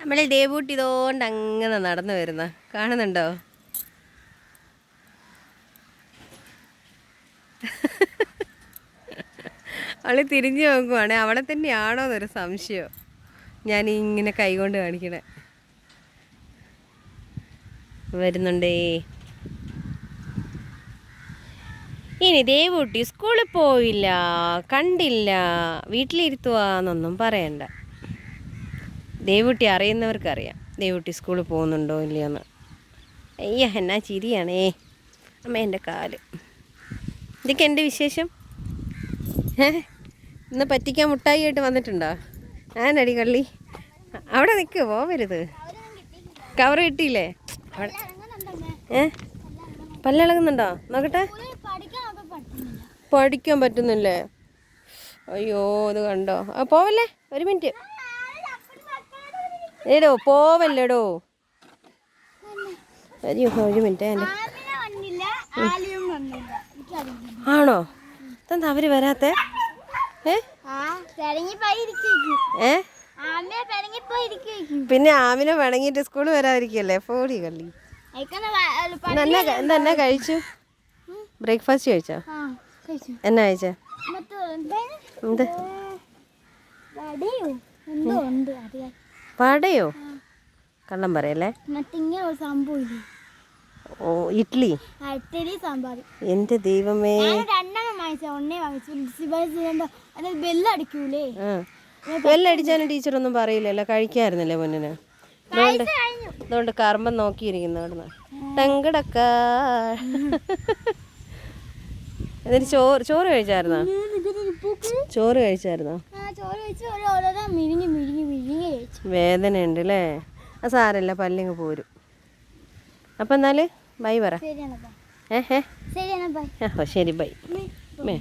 നമ്മളെ ദേവൂട്ടി ഇതുകൊണ്ട് അങ്ങനെ നടന്നു വരുന്ന. കാണുന്നുണ്ടോ? അവൾ തിരിഞ്ഞു നോക്കുവാണേ അവളെ തന്നെയാണോ എന്നൊരു സംശയം. ഞാൻ ഇങ്ങനെ കൈകൊണ്ട് കാണിക്കണേ. വരുന്നുണ്ടേ. ഇനി ദേവൂട്ടി സ്കൂളിൽ പോയില്ല കണ്ടില്ല വീട്ടിലിരുത്തുവാന്നൊന്നും പറയണ്ട. ദേവൂട്ടി അറിയുന്നവർക്കറിയാം. ദേവൂട്ടി സ്കൂളിൽ പോകുന്നുണ്ടോ ഇല്ലയോന്ന്. അയ്യ എന്നാ ചിരിയാണേ. അമ്മ എന്റെ കാൽ. ഇതൊക്കെ എന്റെ വിശേഷം? ഇന്ന് പറ്റിക്കാൻ മുട്ടായി ആയിട്ട് വന്നിട്ടുണ്ടോ? ഞാനടി കള്ളി. അവിടെ നിൽക്ക് പോവരുത്. കവർ കിട്ടിയില്ലേ? അവിടെ. ഏ? പല്ലിളകുന്നുണ്ടോ നോക്കട്ടെ. പഠിക്കാൻ പറ്റുന്നില്ലേ. അയ്യോ ഇത് കണ്ടോ? പോവല്ലേ ഒരു മിനിറ്റ്. ഏടോ പോവല്ലേടോ? അയ്യോ ഒരു മിനിറ്റ് എന്റെ ആണോ? എന്താ അവർ വരാത്ത? ഏ? പിന്നെ ആമിനെ വേണമെങ്കിട്ട് സ്കൂളിൽ വരാതിരിക്കല്ലേ ഫോടി കള്ളി. എന്താ കഴിച്ചു? ബ്രേക്ക്ഫാസ്റ്റ് കഴിച്ചോ? എന്നാ കഴിച്ചേ? എന്ത്? പടയോ കള്ളം പറയല്ലേ? ഓ ഇഡ്ലി. എന്റെ ദൈവമേ. ബെല്ലടിച്ചാലും ടീച്ചറൊന്നും പറയില്ലല്ലോ. കഴിക്കായിരുന്നല്ലേ മുന്നിന് അതുകൊണ്ട് അതുകൊണ്ട് കർമ്മം നോക്കിയിരിക്കുന്നു അവിടുന്ന് ടെങ്കടക്ക എന്നിട്ട് ചോറ് ചോറ് കഴിച്ചായിരുന്നോ? ചോറ് കഴിച്ചായിരുന്നോ ആ ചോറ് വെച്ച് ഒരു ഓരോരോ മിരിഞ്ഞ് മിരിഞ്ഞ് മിരിഞ്ഞ് കഴിച്ചു വേദനയുണ്ട് അല്ലേ ആ സാരമില്ല പല്ലിങ്ങ് പോരും. അപ്പം എന്നാൽ ബൈ പറ. ഏ ഓ ശരി ബൈ. മേ